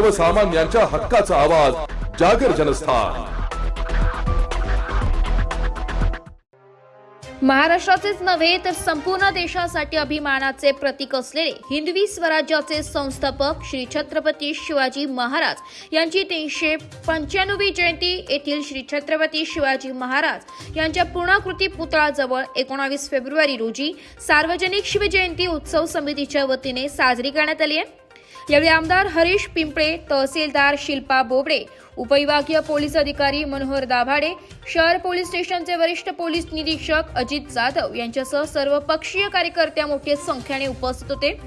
सर्वसामान्यांच्या हक्काचा आवाज जागर जनस्थान. महाराष्ट्राचेच नव्हे तर संपूर्ण देशासाठी अभिमानाचे प्रतीक असलेले हिंदवी स्वराज्याचे संस्थापक श्री छत्रपती शिवाजी महाराज यांची तीनशे पंच्याण्णवी जयंती येथील श्री छत्रपती शिवाजी महाराज यांच्या पूर्णाकृती पुतळाजवळ एकोणावीस फेब्रुवारी रोजी सार्वजनिक शिवजयंती उत्सव समितीच्या वतीने साजरी करण्यात आली आहे. यावेळी आमदार हरीश पिंपळे तहसीलदार शिल्पा बोबडे उपविभागीय पोलीस अधिकारी मनोहर दाभाडे शहर पोलीस स्टेशनचे वरिष्ठ पोलीस निरीक्षक अजित जाधव यांच्यासह सर्व पक्षीय कार्यकर्त्या मोठ्या संख्येने उपस्थित होते.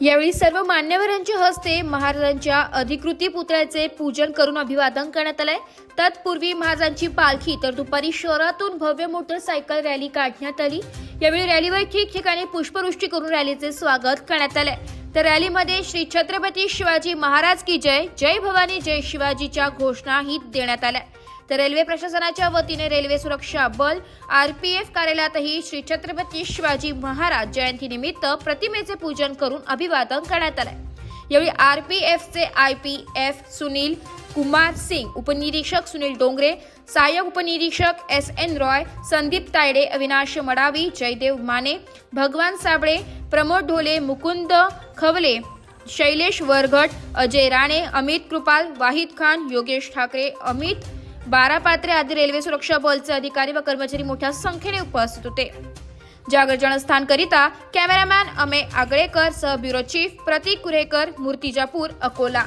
यावेळी सर्व मान्यवरांच्या हस्ते महाराजांच्या अधिकृती पुतळ्याचे पूजन करून अभिवादन करण्यात आलंय. तत्पूर्वी महाराजांची पालखी तर दुपारी शहरातून भव्य मोटरसायकल रॅली काढण्यात आली. यावेळी रॅलीवर ठिकठिकाणी पुष्पवृष्टी करून रॅलीचे स्वागत करण्यात आले तर रॅलीमध्ये श्री छत्रपती शिवाजी महाराज की जय जय भवानी जय शिवाजीच्या घोषणाही देण्यात आल्या. तर रेल्वे प्रशासनाच्या वतीने रेल्वे सुरक्षा बल आर पी एफ कार्यालयातही श्री छत्रपती शिवाजी महाराज जयंतीनिमित्त प्रतिमेचे पूजन करून अभिवादन करण्यात आले यावेळी एफचे I P F Sunil Kumar Singh उपनिरीक्षक सुनील डोंगरे सहाय्यक उपनिरीक्षक एस एन रॉय संदीप तायडे अविनाश मडावी जयदेव माने भगवान साबळे प्रमोद ढोले मुकुंद खवले शैलेश वरघट अजय राणे अमित कृपाल वाहिद खान योगेश ठाकरे अमित बारापात्रे आदी रेल्वे सुरक्षा बलचे अधिकारी व कर्मचारी मोठ्या संख्येने उपस्थित होते जागर जनस्थानकरिता कॅमेरामॅन अमे आगळेकर सह ब्युरो चीफ प्रतीक कुरेकर मूर्तिजापूर अकोला